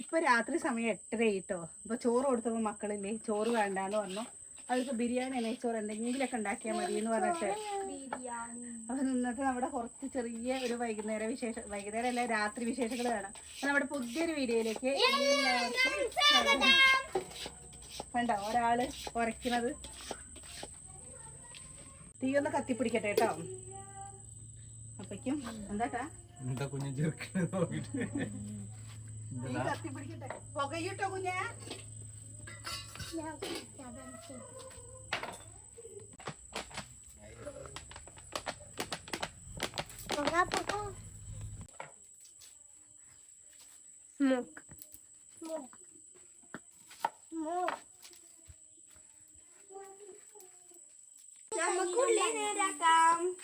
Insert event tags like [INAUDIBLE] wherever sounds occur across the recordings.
ഇപ്പൊ രാത്രി സമയം എട്ടര ആയിട്ടോ. ഇപ്പൊ ചോറ് കൊടുത്തപ്പോ മക്കളില്ലേ ചോറ് വേണ്ടാന്ന് പറഞ്ഞു. അവർക്ക് ബിരിയാണി നെയ്ച്ചോറ് എന്തെങ്കിലുമൊക്കെ ഉണ്ടാക്കിയാൽ മതി എന്ന് പറഞ്ഞിട്ട്. അപ്പൊ ഇന്നത്തെ നമ്മുടെ കുറച്ച് ചെറിയ ഒരു വൈകുന്നേര വിശേഷ വൈകുന്നേരം അല്ല രാത്രി വിശേഷങ്ങൾ വേണം നമ്മുടെ പുതിയൊരു വീഡിയോയിലേക്ക് വേണ്ട ഒരാൾ ഉരയ്ക്കുന്നത് തീ ഒന്ന് കത്തിപ്പിടിക്കട്ടെ കേട്ടോ. അപ്പയ്ക്കും എന്താട്ടാ? എന്താ കുഞ്ഞു ചെറുക്കനെ നോക്കിട്ട്? പുകയൂട്ടോ കുഞ്ഞാ? സ്മോക്ക്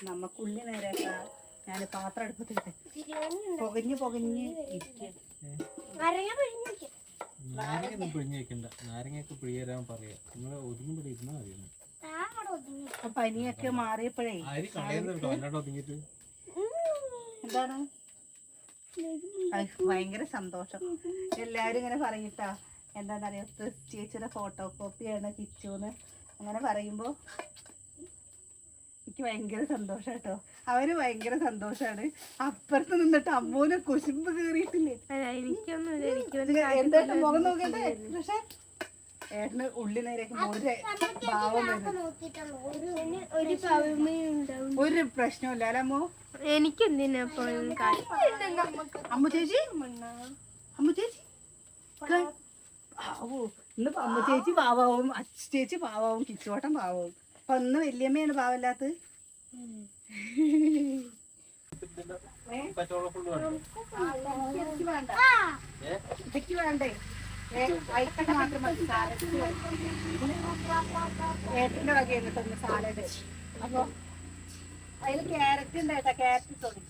നമുക്ക് ഉള്ളി നേരാക്കാം. ഞാൻ പാത്രം അടുപ്പത്തിട്ടെ പൊകഞ്ഞ് പൊകഞ്ഞ് ഇരിക്കുക നാരങ്ങ പിഴിഞ്ഞ് വെക്കണ്ട. നാരങ്ങയൊക്കെ പിഴി തരാൻ പറയാ. നിങ്ങൾ ഒതുങ്ങി പിടി ഇരുന്നാ അപ്പൊ പനിയൊക്കെ മാറിയപ്പോഴേ അരി കളയുന്നുണ്ട് കേട്ടോ? അല്ലാണ്ട് ഒതുങ്ങിട്ട് എന്താണ്? ഭയങ്കര സന്തോഷം. എല്ലാരും ഇങ്ങനെ പറയിട്ടാ എന്താന്നറിയോ? ക്രിസ് ചേച്ചിയുടെ ഫോട്ടോ കോപ്പിയാണ് കിച്ചുന്ന്. അങ്ങനെ പറയുമ്പോ എനിക്ക് ഭയങ്കര സന്തോഷം കേട്ടോ. അവന് ഭയങ്കര സന്തോഷാണ്. അപ്പുറത്ത് നിന്നിട്ട് അമ്മൂനെ കുശുമ്പ് കയറിയിട്ടില്ലേ എനിക്കൊന്നും എനിക്ക് എന്താ മുഖം നോക്കണ്ടേ പക്ഷെ ഏട്ടന് ഉള്ളി നേരേക്ക് ഒരു പാവം വരുന്നു. ഒരു ഒരു പ്രശ്നമില്ല അല്ലേ അമ്മോ? എപ്പോഴും അമ്മു ചേച്ചി? അമ്മു ചേച്ചി? ഇന്ന് അമ്മ ചേച്ചി പാവാവും അച്ഛ ചേച്ചി പാവാവും കിച്ചുവട്ടം പാവാവും അപ്പൊ ഒന്ന് വല്യമ്മയാണ് പാവല്ലാത്ത പച്ചവെള്ളം ഫുള്ള് വേണ്ട വേണ്ട. ഇതൊക്കെ വേണ്ടേ മാത്രം മതി സാലഡ് അപ്പൊ അതിൽ ക്യാരറ്റ് ഉണ്ട് ക്യാരറ്റ് തൊടി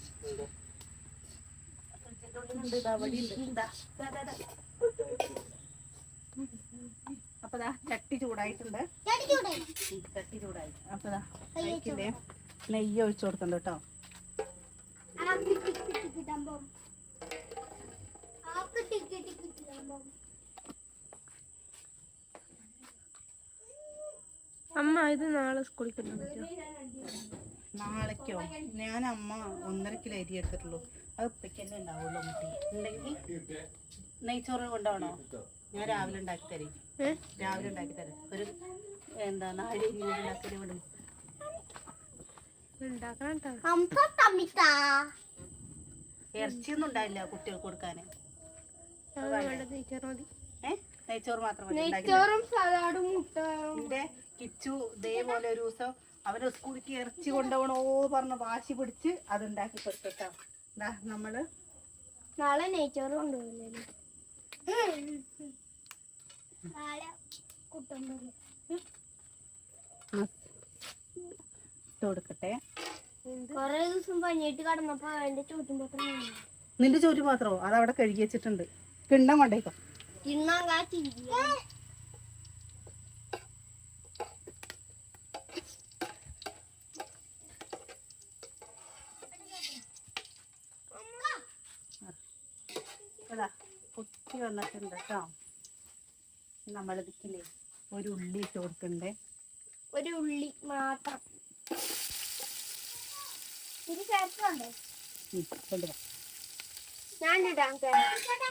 ഉണ്ട് ഇതാ. അപ്പൊ ചട്ടി ചൂടായിട്ടുണ്ട്. ചട്ടി ചൂടായി. അപ്പൊ ദാ അതിലേക്കില്ലേ നെയ്യ് ഒഴിച്ചു കൊടുക്കണ്ട കേട്ടോ അമ്മ ഇത് നാളെ സ്കൂളിൽ പറ്റുമോ നാളേക്കോ? ഞാൻ അമ്മ ഒന്നര കിലോ അരി എടുത്തിട്ടുള്ളൂ. അത് ഉപ്പയ്ക്കല്ലേ ഉണ്ടാവുള്ളൂ കുട്ടി ഉണ്ടെങ്കിൽ നെയ്ച്ചോറ് കൊണ്ടാവണോ ഞാൻ രാവിലെ ഉണ്ടാക്കി തരേ? രാവിലെ ഉണ്ടാക്കി തരാം. ഒരു എന്താ അരി ഉണ്ടാക്കി കേട്ടോ ഇറച്ചിയൊന്നും ഉണ്ടായില്ല കുട്ടികൾക്ക് കൊടുക്കാൻ ടീച്ചർ മതി. ഏഹ് നെയ്ച്ചോറ് മാത്രം എന്റെ കിച്ചു ഇതേപോലെ ഒരു ദിവസം അവന് സ്കൂളിലേക്ക് ഇറച്ചി കൊണ്ടുപോകണോ പറഞ്ഞ് വാശി പിടിച്ച് അത് ഉണ്ടാക്കി കൊടുത്തിട്ടാ നമ്മൾ നാളെ നെയ്ച്ചോറ് കൊണ്ടുപോകില്ലേ കൊടുക്കട്ടെ കൊറേ ദിവസം പഞ്ഞിട്ട് കടന്നപ്പോ എന്റെ ചോറ്റും നിന്റെ ചോറ്റ് മാത്രോ അത് അവിടെ കഴുകി വെച്ചിട്ടുണ്ട്. കിണ്ണം കൊണ്ടേക്കോ. കിണ്ണം കാറ്റി കുത്തി വന്നിട്ടുണ്ട് കേട്ടോ. നമ്മൾ ഇതിക്കില്ലേ ഒരു ഉള്ളി ഇട്ട് കൊടുക്കണ്ടേ? ഒരു ഉള്ളി മാത്രം. ഇത് ചേർക്കണ്ടേ കൊണ്ടുവാ ഞാൻ ഇടാം.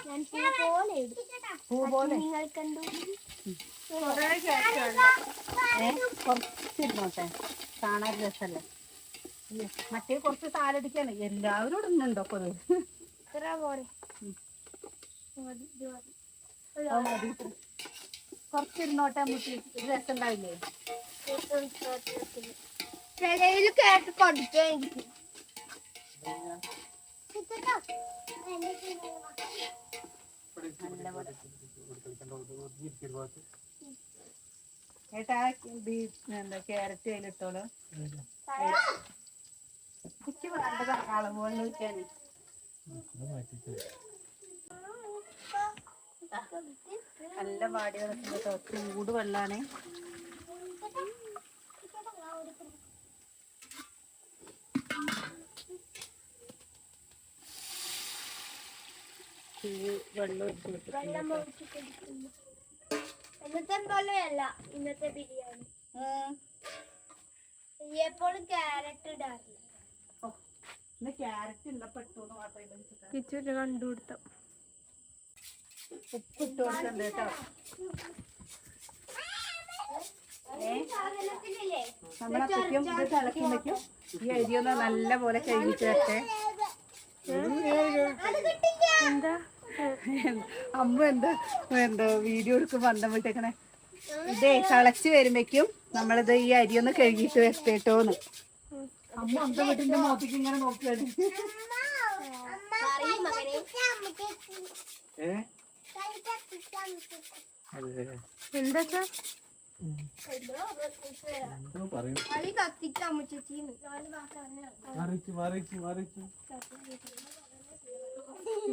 ഞാൻ പൂ പോലെ ഇടും. പൂ പോലെ? നിങ്ങൾ കണ്ടു കുറേ ചേർക്കണ്ട. ഏ കുറച്ചിരുന്നോട്ടെ കാണാൻ രസല്ലേ? ഇല്ലേ, മറ്റേ കുറച്ച് താലടിക്കാണ് എല്ലാവരും ഇടുന്നുണ്ടോ അപ്പൊ ഇത്ര പോലെ. മതി, കുറച്ചിരുന്നോട്ടെ നമുക്ക് രസം ഉണ്ടാവില്ലേ ചെലയിൽ കേട്ട് എനിക്ക് ഏട്ടാ എന്താ ക്യാരറ്റ് അതിലിട്ടോളൂ എനിക്ക് വേണ്ടത് അളവുകൊണ്ട് വെക്കാൻ നല്ല വാടി കേട്ടോ. ചൂട് വെള്ളാണ്. കുറച്ച് വെള്ളം ഇന്നത്തെ പോലെയല്ല ഇന്നത്തെ ബിരിയാണി. എപ്പോഴും ക്യാരറ്റ് ഇടാറില്ല. ഓ, ഇന്ന് ക്യാരറ്റ് ഇല്ല കിച്ചു കണ്ടുപിടുത്തം. ഉപ്പ് ഇട്ട് കൊടുക്കണ്ട കേട്ടോ. നമ്മളെ കുട്ടിയും ഇത് തിളക്കുമ്പോഴേക്കും ഈ അരിയൊന്ന് നല്ല പോലെ കഴിഞ്ഞിട്ട് വരട്ടെ എന്താ? അമ്മ എന്താ എന്താ വീഡിയോ എടുക്കുമ്പോ അന്തം വിട്ടേക്കണേ. ഇതേ തിളച്ച് വരുമ്പോഴേക്കും നമ്മളിത് ഈ അരി ഒന്ന് കഴുകിയിട്ട് വരട്ടേട്ടോന്ന് അമ്മ അന്തം വീട്ടിന്റെ മോത്തേക്ക് ഇങ്ങനെ നോക്കുകയാണ് ഏ? എന്താ കളി കത്തിക്കാൻ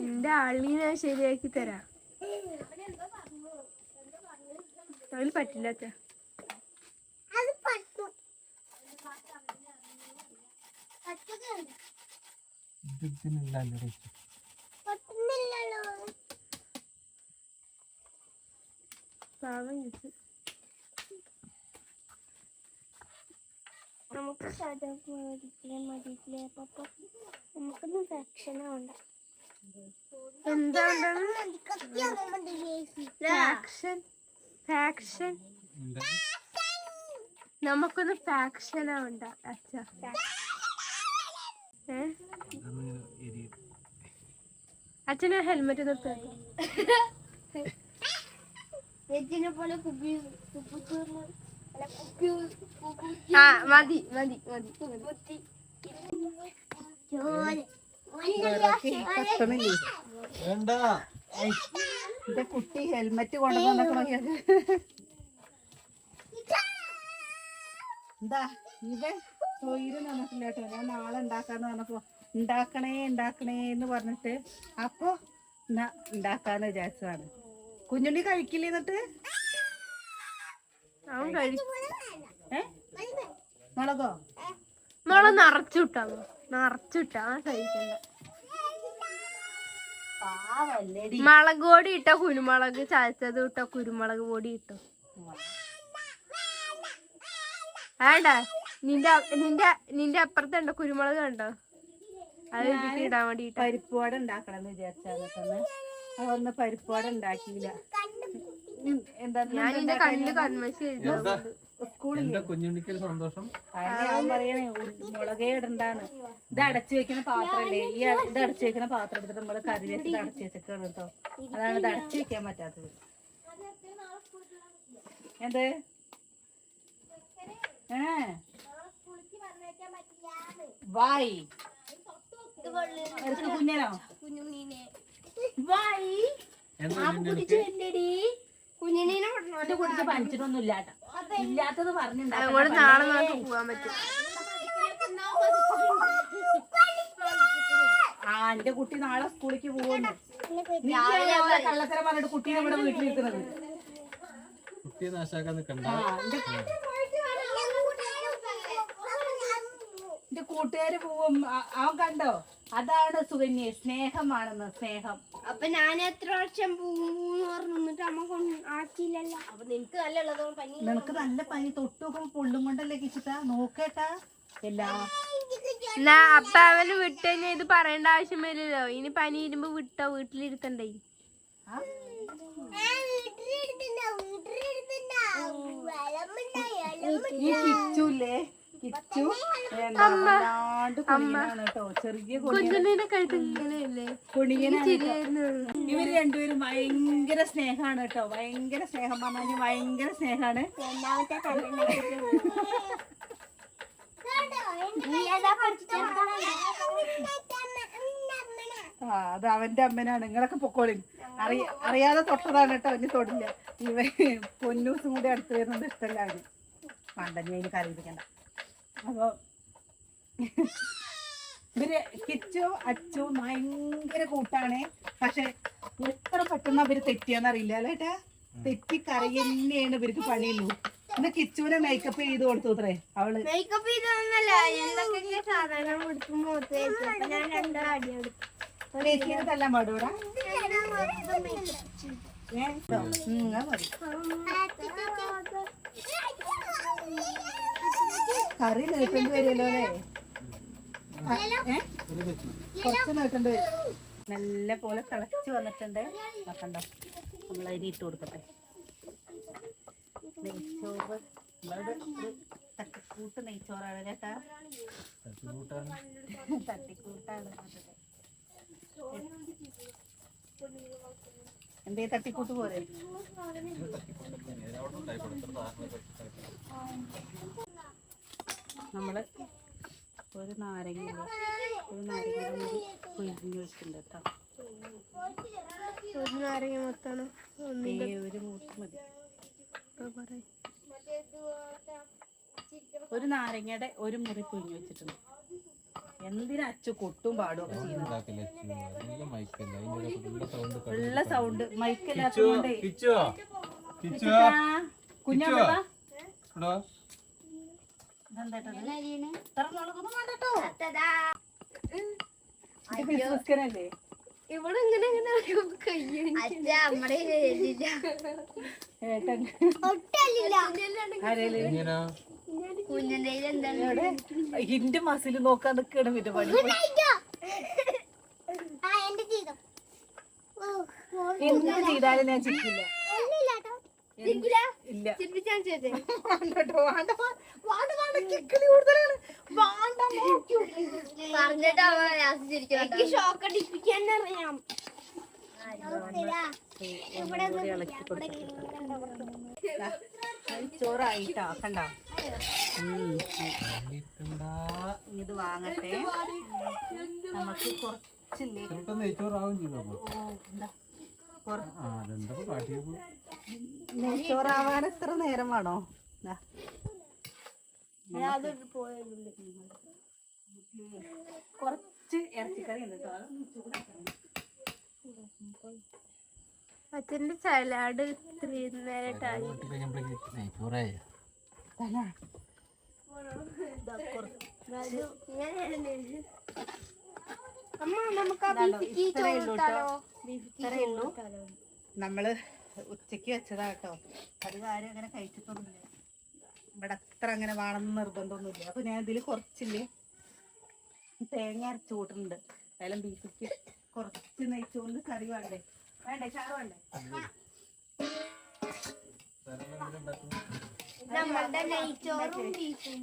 എന്റെ ശരിയാക്കി തരാം. അതിൽ പറ്റില്ല അച്ഛാ. പാവം ചേച്ചി നമുക്ക് നമുക്കൊന്നും എന്താ നമുക്കൊന്ന് ഫാക്ഷനാ ഉണ്ട അച്ഛ അച്ഛന് ഹെൽമെറ്റ് നിർത്തി [LAUGHS] പോലെ ആ മതി മതി മതി. വേണ്ട. എന്റെ കുട്ടി ഹെൽമെറ്റ് കൊണ്ടുവന്നോ എന്താ? ഇവൻ തൊയിൽ തന്നിട്ടില്ല കേട്ടോ. ഞാൻ നാളെ ഉണ്ടാക്കാന്ന് പറഞ്ഞപ്പോ ഉണ്ടാക്കണേ ഉണ്ടാക്കണേ എന്ന് പറഞ്ഞിട്ട് അപ്പൊ എന്നാ ഉണ്ടാക്കാന്ന് വിചാരിച്ചതാണ്. കുഞ്ഞുണ്ണി കഴിക്കില്ല എന്നിട്ട്? അവൻ കഴിക്കും ഏ? മുളകോ? മുളക് നിറച്ചുട്ടാ നിറച്ചുട്ടാ കഴിക്കണ്ട. മുളക് പൊടി ഇട്ടോ കുരുമുളക്. ചതച്ചത് ഇട്ടോ കുരുമുളക് പൊടി ഇട്ടോ. വേണ്ട. നിന്റെ നിന്റെ നിന്റെ അപ്പുറത്തുണ്ടോ കുരുമുളക് കണ്ടോ? അത് ഇടാൻ വേണ്ടിട്ട് പരിപ്പ് വട ഉണ്ടാക്കണം എന്ന് വിചാരിച്ചാണ് തന്നെ പരിപ്പാട് ഉണ്ടാക്കിയില്ല എന്താ ഞാൻ നിന്റെ കണ്ണിൽ കൺമശി സ്കൂളിൽ എന്താ കുഞ്ഞുണ്ണിക്കൊരു സന്തോഷം? അതിന് ഞാൻ പറയണേ മുളകേ ഇടണ്ടാണ് ഇത് അടച്ചു വെക്കുന്ന പാത്രല്ലേ? ഈ ഇത് അടച്ചു വെക്കുന്ന പാത്രം എടുത്തിട്ട് നമ്മൾ കറി വെച്ചിട്ട് അടച്ചു വെച്ചേക്കാണ് കേട്ടോ. അതാണ് ഇത് അടച്ചു വെക്കാൻ പറ്റാത്തത്. എന്ത്? ഏ? വായി. കുഞ്ഞനോ. വായി കുഞ്ഞിനെ ഇത് കുടിച്ച് പനിച്ചിട്ടൊന്നും ഇല്ലാട്ട ഇല്ലാത്തത് പറഞ്ഞിട്ടുണ്ടാവും നാളെ നമുക്ക് പോവാൻ പറ്റും. ആ എന്റെ കുട്ടി നാളെ സ്കൂളിലേക്ക് പോകുന്നു. കള്ളത്തരം പറഞ്ഞിട്ട് കുട്ടീനെ ഇവിടെ വീട്ടിലിരിക്കുന്നത് കുട്ടിയെ നാശാക്കാൻ നിൽക്കണ്ട ആ എന്റെ കൂട്ടുകാര് പോവും അവൻ കണ്ടോ? അതാണ് സുകന്യ. സ്നേഹമാണെന്ന് സ്നേഹം. അപ്പൊ ഞാൻ എത്ര വർഷം പോകുന്നു പറഞ്ഞു എന്നിട്ട് അമ്മ കൊണ്ട് ആക്കിയില്ലല്ലോ. അപ്പൊ നിനക്ക് നല്ല ഉള്ളതോ പനി നിനക്ക് നല്ല പനി തൊട്ടും പൊള്ളും കൊണ്ടല്ലേ കിച്ചിട്ടാ നോക്കേട്ടാ. എല്ലാ അപ്പ അവന് വിട്ട് കഴിഞ്ഞാൽ ഇത് പറയേണ്ട ആവശ്യം വരില്ലല്ലോ. ഇനി പനി ഇരുമ്പോ വിട്ടോ വീട്ടിലിരുത്തണ്ടേ. ആ? ഈ കിച്ചുല്ലേ? കിച്ചു വല്ലാണ്ട് കുണിയനാണ് കേട്ടോ ചെറിയ. ഇവർ രണ്ടുപേരും ഭയങ്കര സ്നേഹാണ് കേട്ടോ ഭയങ്കര സ്നേഹം പറഞ്ഞു ഭയങ്കര സ്നേഹാണ്. ആ അത് അവന്റെ അമ്മനാണ്. നിങ്ങളൊക്കെ പൊക്കോളി. അറിയ അറിയാതെ തൊട്ടതാണ് കേട്ടോ അവന് തൊടില്ല. ഇവ പൊന്നൂസും കൂടി അടുത്ത് വരുന്നത് ഇഷ്ടമല്ല അവന് അതിന് കറിയിപ്പിക്കണ്ട അപ്പൊ ഇവർ കിച്ചു അച്ചു ഭയങ്കര കൂട്ടാണ്. പക്ഷെ എത്ര പെട്ടെന്ന് അവർ തെറ്റിയാന്നറിയില്ല അല്ലേ ഏട്ടാ? തെറ്റി കരയന്നെയാണ് ഇവർക്ക് പണിയുള്ളൂ. ഇന്ന് കിച്ചുവിനെ മേക്കപ്പ് ചെയ്ത് കൊടുത്തു അത്രേ അവൾ. മേക്കപ്പ് ചെയ്തൊന്നല്ല തല്ലാൻ പാടൂടാ ഏ, ഇതോ? ഉം, അത് മതി. കറി നീട്ടേണ്ടി വരുമല്ലോ അല്ലേ? കുറച്ച് നീട്ടേണ്ടി വരും. നല്ല പോലെ തിളച്ച് വന്നിട്ടുണ്ട്. നോക്കണ്ടോ നമ്മൾ അരി ഇട്ട് കൊടുക്കട്ടെ. നെയ്ച്ചോറ്. തട്ടിക്കൂട്ട് നെയ്ച്ചോറാണ് കേട്ടാ. തട്ടിക്കൂട്ടാണ്. തട്ടിക്കൂട്ടാണ്. എന്തേ തട്ടിക്കൂട്ട് പോലെ നമ്മൾ ഒരു നാരങ്ങ ഒരു നാരങ്ങ പിഴിഞ്ഞ് വെച്ചിട്ടുണ്ട് കേട്ടോ. ഒരു നാരങ്ങ മൊത്താണ് ഏ, ഒരു മൂത്ത് മതി. പറയും. ഒരു നാരങ്ങയുടെ ഒരു മുറി പിഴിഞ്ഞ് വെച്ചിട്ടുണ്ട്. എന്തിനാ അച്ചു കൊട്ടും പാടും ഉള്ള സൗണ്ട് കിച്ചോ കുഞ്ഞാ ഇവിടെ ഇങ്ങനെ? ഇന്റെ മസിൽ നോക്കാൻ നിക്കണം പിന്നെ പണി എന്ത് ചെയ്താലും ഞാൻ ചിരിക്കില്ല ഇല്ല വേണ്ടട്ടോ, വേണ്ട, വാ- വേണ്ട, വേണ്ട, കിക്കിളി കൂടുതലാണ്. വേണ്ട, നോക്കി നോക്ക്. ഷോക്ക് അടിപ്പിക്കാൻ അറിയാം ചോറായിട്ടാ കണ്ടോ. ഇത് വാങ്ങട്ടെ നമുക്ക് കുറച്ചില്ലേ ചിലപ്പോൾ നെയ്ച്ചോറാവാൻ എത്ര നേരം വേണോ. കുറച്ച് ഇറച്ചിക്കറി ഉണ്ട് കേട്ടോ. സലാഡ് ഇത്രയും. അമ്മ നമുക്ക് നമ്മൾ ഉച്ചയ്ക്ക് വെച്ചതാ കേട്ടോ. അത് ആരും അങ്ങനെ കഴിച്ചിട്ടൊന്നുമില്ല. ഇവിടെ അത്ര അങ്ങനെ വേണമെന്ന് നിർബന്ധമൊന്നുമില്ല. അപ്പൊ ഞാൻ ഇതിൽ കുറച്ചില്ലേ തേങ്ങ അരച്ചു കൂട്ടുന്നുണ്ട് ഏലം ബീഫിക്ക്. കുറച്ച് നെയ്ച്ചുകൊണ്ട് കറി വേണ്ടേ? വേണ്ടേ? ചാറ് വേണ്ടേ? നമ്മളുടെ നെയ്ച്ചോറും ബീഫും.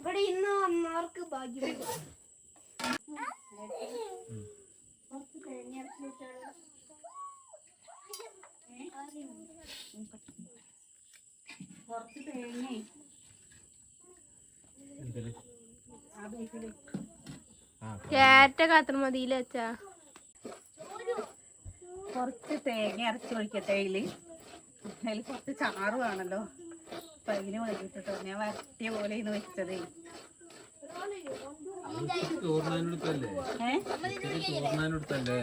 ഇവിടെ ഇന്ന് വന്നവർക്ക് ഭാഗ്യം. കുറച്ച് തേങ്ങ അരച്ചു? കുറച്ച് കേറ്റ കത്ര മതിയില്ല അച്ഛാ? കുറച്ച് തേങ്ങ അരച്ച് ഒഴിക്കട്ടെ അതിൽ. അതിൽ കുറച്ച് ചാറ് വേണല്ലോ. അപ്പൊ അതിന് വേണ്ടിട്ടോ ഞാൻ വരട്ടിയ പോലെ ഇന്ന് വെച്ചതേ.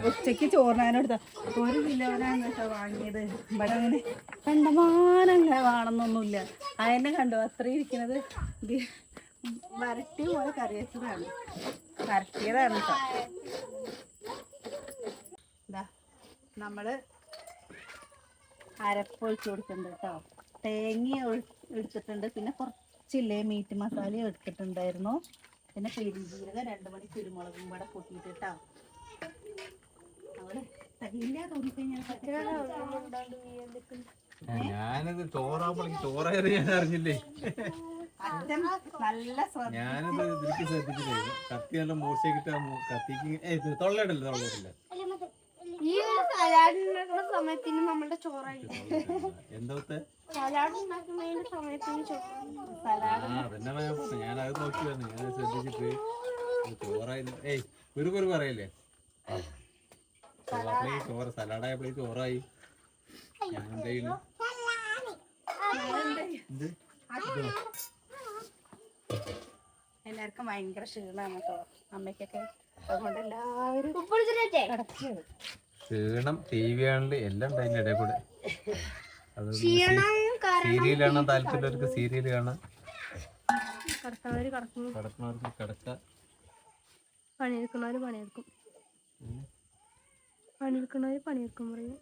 ഉച്ചയ്ക്ക് ചോറിനാനോടുത്ത. ഒരു കിലോനാണ് കേട്ടോ വാങ്ങിയത്. ഇവിടെ അങ്ങനെ കണ്ടമാനം വേണമെന്നൊന്നുമില്ല. അതിനെ കണ്ടോ? അത്രയും ഇരിക്കുന്നത് വരട്ടി പോലെ കറി വെച്ചതാണ്. വരട്ടിയതാണ് കേട്ടോ. ഇതാ നമ്മൾ അരപ്പൊഴിച്ച് കൊടുക്കുന്നുണ്ട് കേട്ടോ. തേങ്ങ എടുത്തിട്ടുണ്ട് പിന്നെ കുറച്ചില്ലേ മീറ്റ് മസാല എടുത്തിട്ടുണ്ടായിരുന്നു. പിന്നെ പെരുംജീരകം രണ്ട് മണി കുരുമുളകും കൂടെ പൊട്ടിയിട്ട് കേട്ടോ അവിടെ തകില്ല തോന്നിക്കഴിഞ്ഞാൽ ഞാനത് ചോറാകുമ്പോഴേക്ക് ചോറായത് ഞാൻ അറിഞ്ഞില്ലേ? അച്ഛൻ നല്ല ശ്രദ്ധ ഞാനത് ഇതിലേക്ക് ശ്രദ്ധിച്ചില്ലേ? കത്തി നല്ല മൂർച്ചയൊക്കെ കത്തിക്ക് തൊള്ളയിടല്ലേ തൊള്ളയിടില്ല? ഈ ഒരു സലാഡ് ഉണ്ടാക്കുന്ന സമയത്തിന് നമ്മളുടെ ചോറായി. എന്തോത്തെ സലാഡ് ഉണ്ടാക്കുന്നതിന്റെ സമയത്തിന് ചോറ് ഞാൻ ഞാനത് ശ്രദ്ധിച്ചിട്ട് ചോറായി ഏയ് ഒരു കുരു പറയല്ലേ? ചോറായി ചോറ് സലാഡായപ്പോഴേ ചോറായി. ഞാൻ എന്താ ചെയ്യുന്നു? എന്ത്? എല്ലാവർക്കും ഭയങ്കര ക്ഷീണമാണ് കേട്ടോ. അമ്മയ്ക്കൊക്കെ അതുകൊണ്ട് എല്ലാവരും ഉപ്പിടിച്ചിട്ടേ കിടക്കുകയാണ് ക്ഷീണം ടി വി കാണൽ എല്ലാം ഉണ്ട് ഇടയിൽ കൂടെ. ക്ഷീണം കാരണം സീരിയൽ കാണാൻ താല്പര്യമുള്ളവർക്ക് സീരിയൽ കാണാം കിടക്കുന്നവര് കിടക്കുന്നു. കിടക്കുന്നവർക്ക് കിടക്കാം. പണിയെടുക്കുന്നവര് പണിയെടുക്കും. പണിയെടുക്കണവര് പണിയെടുക്കും പറയും.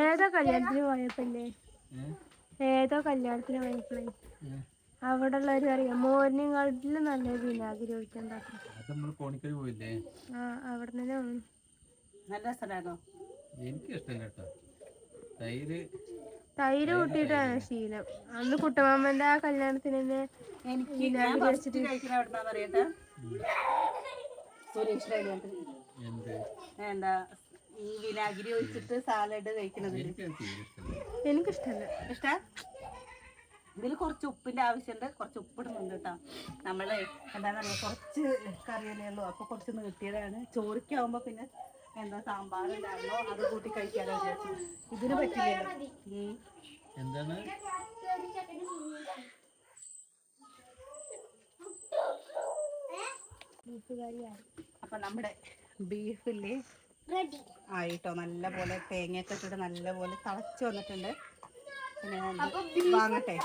ഏതോ കല്യാണത്തിന് പോയപ്പല്ലേ? ഏതോ കല്യാണത്തിന് പോയപ്പോഴേ അവിടെ ഉള്ളവര് മോരിനെക്കാട്ടിലും നല്ല വിനാഗിരി അത് നമ്മൾ കോണിക്കൽ പോയില്ലേ? ആ അവിടെ തന്നെ നല്ല രസമാണോ എനിക്ക് ഇഷ്ടമല്ല കേട്ടോ. തൈര് തൈര് കൂട്ടിയിട്ടാണ് ശീലം. അന്ന് കുട്ടമാമന്റെ ആ കല്യാണത്തിന് തന്നെ എനിക്ക് ഞാൻ ഫസ്റ്റ് കഴിക്കുന്ന എവിടുന്നാ പറയട്ടെ സുരേഷ് കല്യാണത്തിന് എന്ത്? എന്താ ഈ വിനാഗിരി ഒഴിച്ചിട്ട് സാലഡ് കഴിക്കണത് എനിക്ക് അത് തീരെ ഇഷ്ടമില്ല എനിക്കിഷ്ടല്ല. ഇഷ്ട? ഇതിൽ കുറച്ച് ഉപ്പിന്റെ ആവശ്യമുണ്ട് കുറച്ച് ഉപ്പിടുന്നുണ്ട് കേട്ടോ നമ്മൾ എന്താ പറയുക കുറച്ച് കറിയല്ലേ ഉള്ളൂ. അപ്പൊ കുറച്ച് നീട്ടിയതാണ്. ചോറിക്കാവുമ്പോ പിന്നെ എന്താ സാമ്പാർ ഉണ്ടാകുമ്പോ അത് കൂട്ടി കഴിക്കാനോ വിചാരിച്ചു. ഇതിന് പറ്റില്ലല്ലോ. എന്താണ്? അപ്പൊ നമ്മുടെ ബീഫില്ലേ? ആയിട്ടോ? നല്ല പോലെ തേങ്ങയൊക്കെ ഇട്ടിട്ട് നല്ല പോലെ തളച്ചു വന്നിട്ടുണ്ട്. വാങ്ങട്ടെ.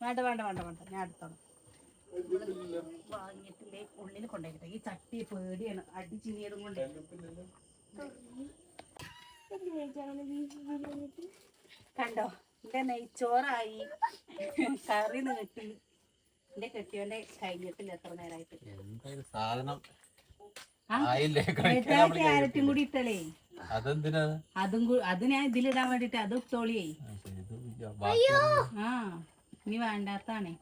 വേണ്ട വേണ്ട വേണ്ട വേണ്ട. ഞാൻ എടുത്തോളാം. വാങ്ങിയിട്ടില്ലേ? ഉള്ളിൽ കൊണ്ടുപോയിട്ട് ഈ ചട്ടി പേടിയാണ്. അടി കൊണ്ട്. കണ്ടോ? എന്റെ നെയ്ച്ചോറായി. കറി നീട്ടി എന്റെ കെട്ടിയോന്റെ കഴിഞ്ഞിട്ടില്ല എത്ര നേരമായിട്ട് എന്തായാലും സാധനം ആയില്ലേ? കഴിക്കാൻ നമ്മൾ ക്യാരറ്റും കൂടി ഇട്ടളേ അതെന്തിനാ? അതും കൂ- അത് ഞാൻ ഇതിലിടാൻ വേണ്ടിട്ട് അത് ഇട്ടോളിയേ ആ, ശരി, ഇത് ബാക്കി ആ ഇനി വേണ്ടാത്താണേ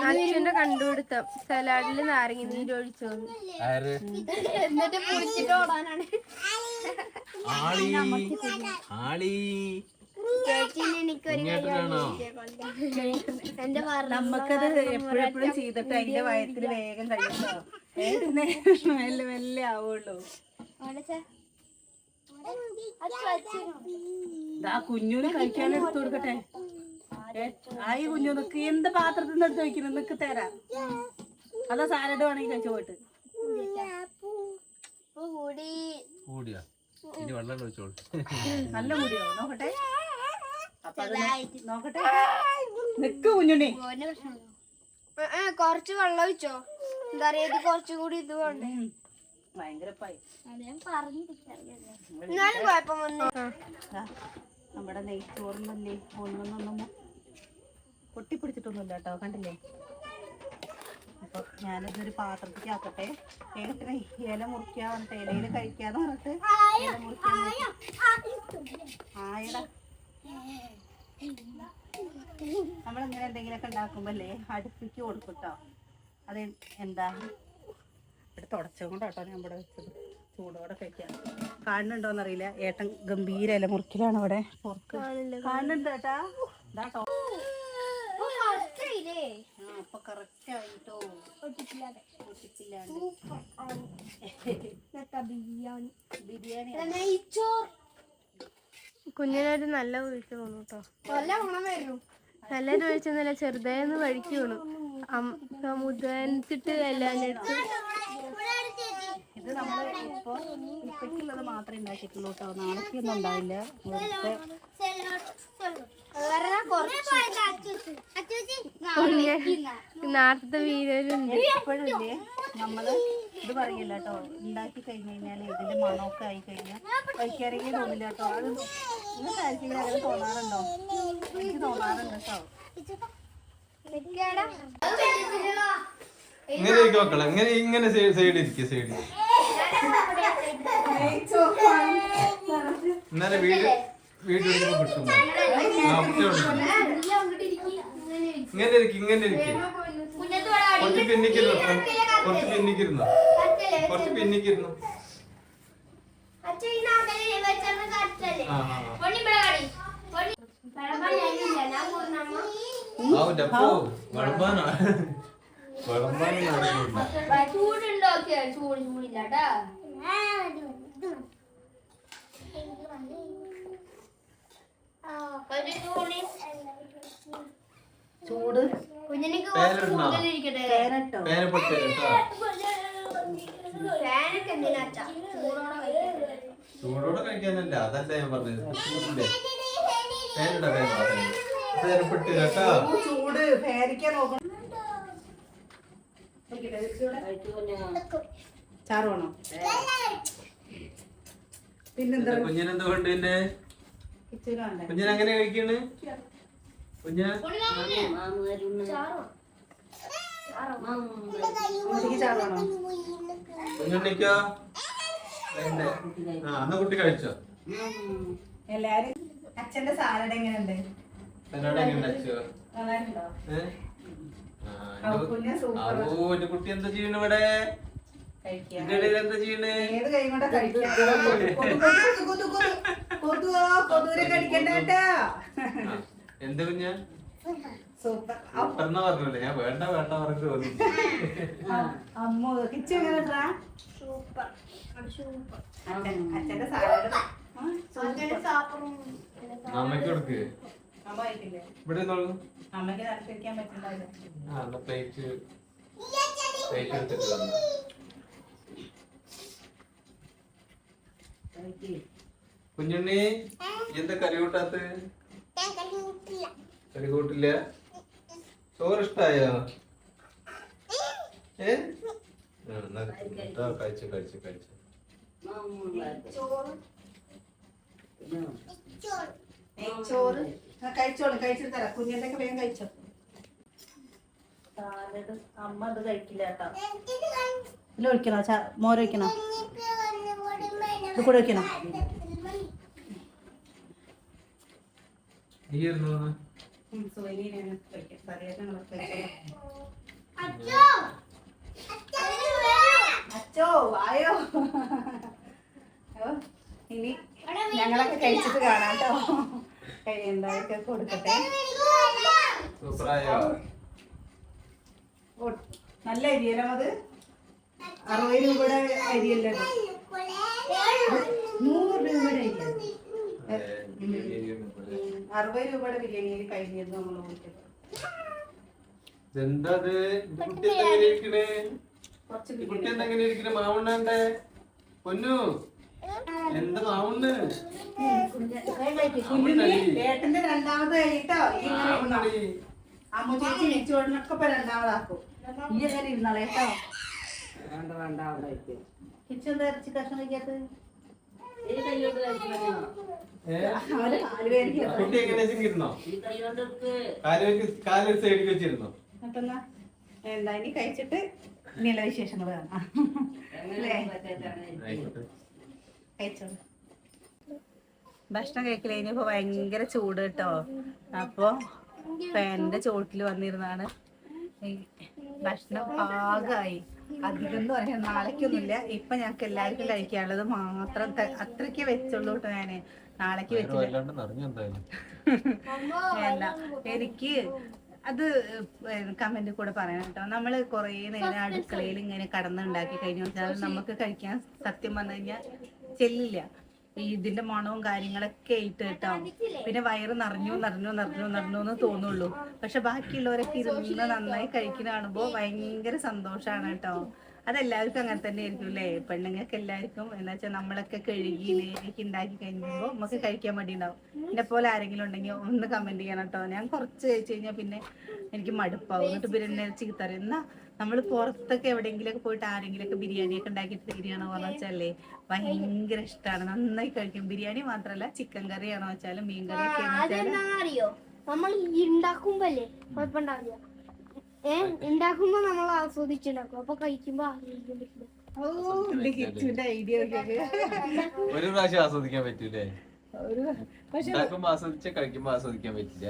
അച്ഛന്റെ കണ്ടുപിടുത്തം. സലാഡിൽ നാരങ്ങ നീര് ഒഴിച്ചു. ആര്? എന്നിട്ട് കുളിച്ചിട്ട് ഓടാനാണ്. ആളി. ആളി. നമുക്കത് എപ്പോഴെപ്പോഴും എപ്പോഴും ചെയ്തിട്ട് അതിന്റെ വയത്തിൽ വേഗം കഴിയുമോ മെല്ലെ മെല്ലെ ആവുള്ളൂ. ആ കുഞ്ഞൂന് കഴിക്കാൻ എടുത്തു കൊടുക്കട്ടെ. ആയി ആ ഈ കുഞ്ഞു നിക്ക് എന്ത് പാത്രത്തിൽ നിന്ന് എടുത്ത് വെക്കുന്നു നിക്ക് തരാം. അതോ സാലഡ് വേണമെങ്കിൽ കഴിച്ചു പോയിട്ട്. നല്ല മുടിയോ നോക്കട്ടെ. നോക്കട്ടെ. നിക്ക് കുഞ്ഞുണ്ണി. കൊറച്ച് വെള്ളം ഒഴിച്ചോ. എന്താ പറയാ ഇത് കൊറച്ചും കൂടി ഇത് വേണ്ടേ? എന്നാലും കുഴപ്പം വന്നു. നമ്മുടെ നെയ്ച്ചോറിനല്ലേ ഒന്നൊന്നൊന്നും പൊട്ടിപ്പിടിച്ചിട്ടൊന്നുമില്ല കേട്ടോ കണ്ടില്ലേ? അപ്പൊ ഞാനിതൊരു പാത്രത്തിലേക്ക് ആക്കട്ടെ ഏട്ടനെ ഇല മുറിക്കാന്നിട്ട് പറഞ്ഞിട്ട് ഇലയിൽ കഴിക്കാന്ന് പറഞ്ഞിട്ട് ഇല മുറിക്കാൻ ആയടാ. നമ്മളിങ്ങനെ എന്തെങ്കിലുമൊക്കെ ഉണ്ടാക്കുമ്പല്ലേ അടുപ്പിക്ക് കൊടുക്കും കേട്ടോ അത് എന്താ? ഇവിടെ തുടച്ചത് കൊണ്ടാട്ടോ ഞാൻ ഇവിടെ വെച്ചത്. ചൂടോടെ കഴിക്കാൻ. കാണുന്നുണ്ടോന്നറിയില്ല. ഏട്ടൻ ഗംഭീര ഇല മുറിക്കലാണ് ഇവിടെ. പുറത്ത് കാണുന്നുണ്ട് ഏട്ടാ ഇതാട്ടോ ആ അപ്പൊ കറക്റ്റ് ആയിട്ടോ. പൊട്ടിച്ചില്ലാണ്ട്. [LAUGHS] ബിരിയാണി. കുഞ്ഞിനൊരു നല്ല വീഴ്ച വന്നു കേട്ടോ നല്ലൊരു വീഴ്ച എന്നല്ല ചെറുതായെന്ന് വഴിക്ക് വീണു സമുദ്രത്തിട്ട് എല്ലാം എടുത്ത് ഇത് നമ്മൾ ഇപ്പൊ ഇപ്പഴേക്കുള്ളത് മാത്രമേ ഉണ്ടാക്കിയിട്ടുള്ളൂ കേട്ടോ നാളേക്കൊന്നും ഉണ്ടാവില്ല. നേരത്തെ വീരുണ്ട് ഇപ്പോഴല്ലേ നമ്മൾ ഇത് പറയില്ല കേട്ടോ. ഉണ്ടാക്കി കഴിഞ്ഞു കഴിഞ്ഞാൽ ഇതിന്റെ മണമൊക്കെ ആയി കഴിഞ്ഞാൽ കഴിക്കാറെങ്കിൽ തോന്നില്ല കേട്ടോ. അത് നിങ്ങൾക്ക് ആർക്കെങ്കിലും അങ്ങനെ തോന്നാറുണ്ടോ? എനിക്ക് തോന്നാറുണ്ട് കേട്ടോ. ഇങ്ങനെ മക്കളെ ഇങ്ങനെ ഇങ്ങനെ സൈഡ് ഇരിക്കുക സൈഡ് ഇന്നലെ വീട് വീട് എടുക്കുമ്പോ കിട്ടും. ഇങ്ങനെ ഇരിക്കും ഇങ്ങനെ ഇരിക്കും. കുറച്ച് പിന്നിക്കിരുന്നു കുറച്ച് പിന്നിക്കിരുന്നു? കുറച്ച് പിന്നിക്കിരുന്നു? ആ ആ, ആ. എന്തിനാച്ചാ ചൂടോടെ കഴിക്കാനല്ല? അതല്ല ഞാൻ പറഞ്ഞത്. കേട്ടോ? ഓ, ചൂട്. പേരിക്കാൻ നോക്കണം. ചാറ് വേണോ? പിന്നെന്താ? കുഞ്ഞിനെന്ത് കൊണ്ട് പിന്നെ? കിച്ചൂര് അങ്ങനെ കഴിക്കണ്? കുഞ്ഞ കുട്ടിക്ക് ചാറ് വേണോ? കുഞ്ഞുണ്ണിക്കോ? ആ എന്നാ കുട്ടി കഴിച്ചോ? എല്ലാരും അച്ഛന്റെ സാലഡ് എങ്ങനെയുണ്ട്? കുട്ടി എന്താ ചെയ്യണ ഇവിടെ? ഏത് കൈ കൊണ്ടാ എന്ത് കുഞ്ഞ? സൂപ്പർ. പറഞ്ഞ പറഞ്ഞല്ലേ ഞാൻ വേണ്ട വേണ്ട പറഞ്ഞു തോന്നി അമ്മ കിച്ചു എങ്ങനെ ഉണ്ടാ? സൂപ്പർ. സൂപ്പർ. അച്ഛന്റെ സാപ്പറും അമ്മയ്ക്ക് കൊടുക്ക്. ഇവിടെ അമ്മയ്ക്ക് പ്ലേറ്റ് പ്ലേറ്റ് എടുത്തിട്ട് കുഞ്ഞുണ്ണി എന്താ കറി കൂട്ടാത്ത കറി കൂട്ടില്ല ചോറ് ഇഷ്ടായോ ഏ കഴിച്ചു കഴിച്ചു. കഴിച്ചു ചോറ് കഴിച്ചോളൂ കഴിച്ചിട്ട് തരാം കുഞ്ഞിന്റെ വേഗം കഴിച്ചോ. അമ്മ അത് കഴിക്കില്ല കേട്ടോ. ഇതിൽ ഒഴിക്കണോ? മോരൊഴിക്കണോ ഇത് കൂടെ ഓ, ഇനി ഞങ്ങളൊക്കെ കഴിച്ചിട്ട് കാണാം കേട്ടോ എന്തായൊക്കെ കൊടുക്കട്ടെ. നല്ല അരിയല്ലോ അത്? അറുപത് രൂപയുടെ അരിയല്ലേ? നൂറ് രൂപയുടെ ബിരിയാണി. അറുപത് രൂപയുടെ ബിരിയാണി കഴിഞ്ഞിരുന്നു നമ്മൾ കുട്ടി എന്താ ഇരിക്കണേ? കുട്ടി ബിരിയാണി. ഇരിക്കണേ? മാവുണ്ണാണ്ടേ പൊന്നു എന്ത് മാവുണ്ണ്? ഏട്ടന്റെ രണ്ടാമത് കഴിഞ്ഞിട്ടോ അമ്മ ചേച്ചി മിച്ചോടിനൊക്കെ ഇപ്പൊ രണ്ടാമതാക്കും. ഈ എങ്ങനെ ഇരുന്നാളെ കേട്ടോ? കിച്ചു എന്താ ഇറച്ചി കഷ്ണം കഴിക്കാത്തത്? ഏ? അവർ കാൽ വേദന കുട്ടി എങ്ങനെ വെച്ചിരുന്നോ? കാൽ വെച്ച് കാൽ ഒരു സൈഡിൽ വെച്ചിരുന്നോ? അപ്പൊ എന്നാ എന്താ ഇനി കഴിച്ചിട്ട് നില വിശേഷങ്ങൾ കാണാം. അല്ലേ? ആയിക്കോട്ടെ. കഴിച്ചോളൂ ഭക്ഷണം കഴിക്കൽ കഴിഞ്ഞപ്പോ ഭയങ്കര ചൂട് കേട്ടോ. അപ്പൊ ഫാനിന്റെ ചോട്ടിൽ വന്നിരുന്നാണ്. ഭക്ഷണം പാകമായി അധികം എന്ന് പറയാൻ നാളേക്കൊന്നുമില്ല. ഇപ്പൊ ഞങ്ങൾക്ക് എല്ലാവർക്കും കഴിക്കാനുള്ളത് മാത്രം അത്രയ്ക്ക് വെച്ചുള്ളൂ കേട്ടോ ഞാൻ. നാളേക്ക് വെച്ചില്ല. എനിക്ക് അത് കമന്റ് കൂടെ പറയണം കേട്ടോ. നമ്മൾ കുറേ നേരം അടുക്കളയിൽ ഇങ്ങനെ കടന്നുണ്ടാക്കി കഴിഞ്ഞു. വെച്ചാൽ നമുക്ക് കഴിക്കാൻ സത്യം വന്നു കഴിഞ്ഞാൽ ചെല്ലില്ല. ഈ ഇതിന്റെ മണവും കാര്യങ്ങളൊക്കെ ആയിട്ട് കേട്ടോ. പിന്നെ വയറ് നിറഞ്ഞു നിറഞ്ഞു നിറഞ്ഞു നിറഞ്ഞു എന്ന് തോന്നുള്ളൂ. പക്ഷെ ബാക്കിയുള്ളവരൊക്കെ ഇരുന്ന് നന്നായി കഴിക്കുന്ന കാണുമ്പോൾ ഭയങ്കര സന്തോഷാണ് കേട്ടോ. അതെല്ലാവർക്കും അങ്ങനെ തന്നെ ആയിരിക്കും അല്ലേ? പെണ്ണുങ്ങൾക്ക് എല്ലാവർക്കും എന്താ വെച്ചാൽ നമ്മളൊക്കെ കഴുകി നേരിക്ക് ഉണ്ടാക്കി കഴിയുമ്പോൾ നമുക്ക് കഴിക്കാൻ മടി ഉണ്ടാവും എന്നെ പോലെ ആരെങ്കിലും ഉണ്ടെങ്കിൽ ഒന്ന് കമന്റ് ചെയ്യണം കേട്ടോ. ഞാൻ കുറച്ച് കഴിച്ചു കഴിഞ്ഞാൽ പിന്നെ എനിക്ക് മടുപ്പാവും. എന്നിട്ട് പിന്നെ എന്നെ ചീത്ത എന്നാ നമ്മൾ പുറത്തൊക്കെ എവിടെയെങ്കിലും പോയിട്ട് ആരെങ്കിലും ഒക്കെ ബിരിയാണി ഒക്കെ ഉണ്ടാക്കിയിട്ട് തരികയാണോ പറഞ്ഞു വെച്ചാലേ ഭയങ്കര ഇഷ്ടമാണ് നന്നായി കഴിക്കും. ബിരിയാണി മാത്രമല്ല ചിക്കൻ കറിയാണോ വെച്ചാലും മീൻ കറിയൊക്കെ ആണോ വെച്ചാലും. അതെന്താണെന്നറിയോ നമ്മൾ ഉണ്ടാക്കുമ്പല്ലേ കുഴപ്പമുണ്ടാവില്ല. ഏ ഉണ്ടാക്കുമ്പോ നമ്മൾ ആസ്വദിച്ചുണ്ടാക്കും. അപ്പൊ കഴിക്കുമ്പോ ഐഡിയ ഒരു പ്രാവശ്യം ആസ്വദിക്കാൻ പറ്റൂലേ? ഒരു പക്ഷെ ആസ്വദിച്ച കഴിക്കുമ്പോ ആസ്വദിക്കാൻ പറ്റില്ല.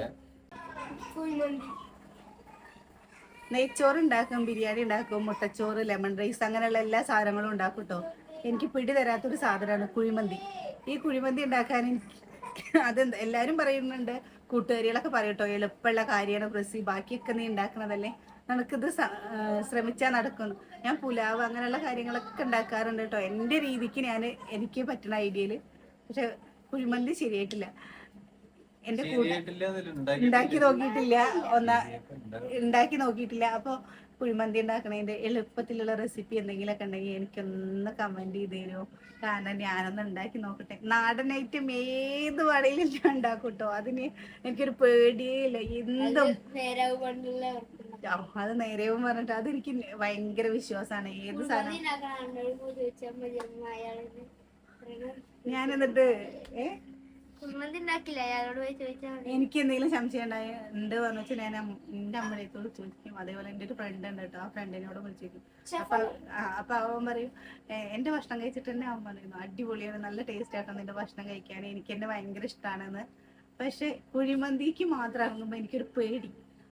നെയ്ച്ചോറ് ഉണ്ടാക്കും ബിരിയാണി ഉണ്ടാക്കും മുട്ടച്ചോറ് ലെമൺ റൈസ് അങ്ങനെയുള്ള എല്ലാ സാധനങ്ങളും ഉണ്ടാക്കും കേട്ടോ എനിക്ക് പിടി തരാത്തൊരു സാധനമാണ് കുഴിമന്തി. ഈ കുഴിമന്തി ഉണ്ടാക്കാൻ എനിക്ക് അത് എല്ലാവരും പറയുന്നുണ്ട് കൂട്ടുകാരികളൊക്കെ പറയട്ടോ എളുപ്പമുള്ള കാര്യമാണ് പ്രസി ബാക്കിയൊക്കെ നീ ഉണ്ടാക്കണതല്ലേ? നമുക്കിത് ശ്രമിച്ചാൽ നടക്കുന്നു. ഞാൻ പുലാവ് അങ്ങനെയുള്ള കാര്യങ്ങളൊക്കെ ഉണ്ടാക്കാറുണ്ട് കേട്ടോ എന്റെ രീതിക്ക് ഞാൻ എനിക്ക് പറ്റുന്ന ഐഡിയയിൽ പക്ഷെ കുഴിമന്തി ശരിയായിട്ടില്ല. എന്റെ കൂടെ ഉണ്ടാക്കി നോക്കിയിട്ടില്ല. ഒന്നാ ഉണ്ടാക്കി. നോക്കിയിട്ടില്ല. അപ്പൊ കുഴിമന്തി ഉണ്ടാക്കണതിന്റെ എളുപ്പത്തിലുള്ള റെസിപ്പി എന്തെങ്കിലുമൊക്കെ ഉണ്ടെങ്കിൽ എനിക്കൊന്ന് കമന്റ് ചെയ്ത് തരുമോ കാരണം ഞാനൊന്ന് ഉണ്ടാക്കി നോക്കട്ടെ. നാടൻ ഐറ്റം ഏത് വടയിലും ഞാൻ ഉണ്ടാക്കും കേട്ടോ അതിന് എനിക്കൊരു പേടിയേ ഇല്ല എന്തും നേരാവ് അത് നേരെയും പറഞ്ഞിട്ട് അതെനിക്ക് ഭയങ്കര വിശ്വാസമാണ്. ഏത് സാധനം ഞാൻ എന്നിട്ട് ഏ? എനിക്ക് എന്തെങ്കിലും സംശയം ഉണ്ടായ ഉണ്ട് പറഞ്ഞു വെച്ചാൽ ഞാൻ എന്റെ അമ്മയത്തോട് ചോദിക്കും. അതേപോലെ എന്റെ ഒരു ഫ്രണ്ട് ഉണ്ട് കേട്ടോ. ആ ഫ്രണ്ടിനോട് വിളിച്ചേക്കും. അപ്പൊ അപ്പൊ അവൻ പറയും "ഏ, എന്റെ ഭക്ഷണം കഴിച്ചിട്ട് തന്നെ അവൻ പറയുന്നു. അടിപൊളിയാണ് നല്ല ടേസ്റ്റ് ആട്ടോ നിന്റെ ഭക്ഷണം കഴിക്കാൻ. എനിക്ക് എന്നെ ഭയങ്കര ഇഷ്ടമാണെന്ന് പക്ഷെ കുഴിമന്തിക്ക് മാത്രം ഇറങ്ങുമ്പോ എനിക്കൊരു പേടി.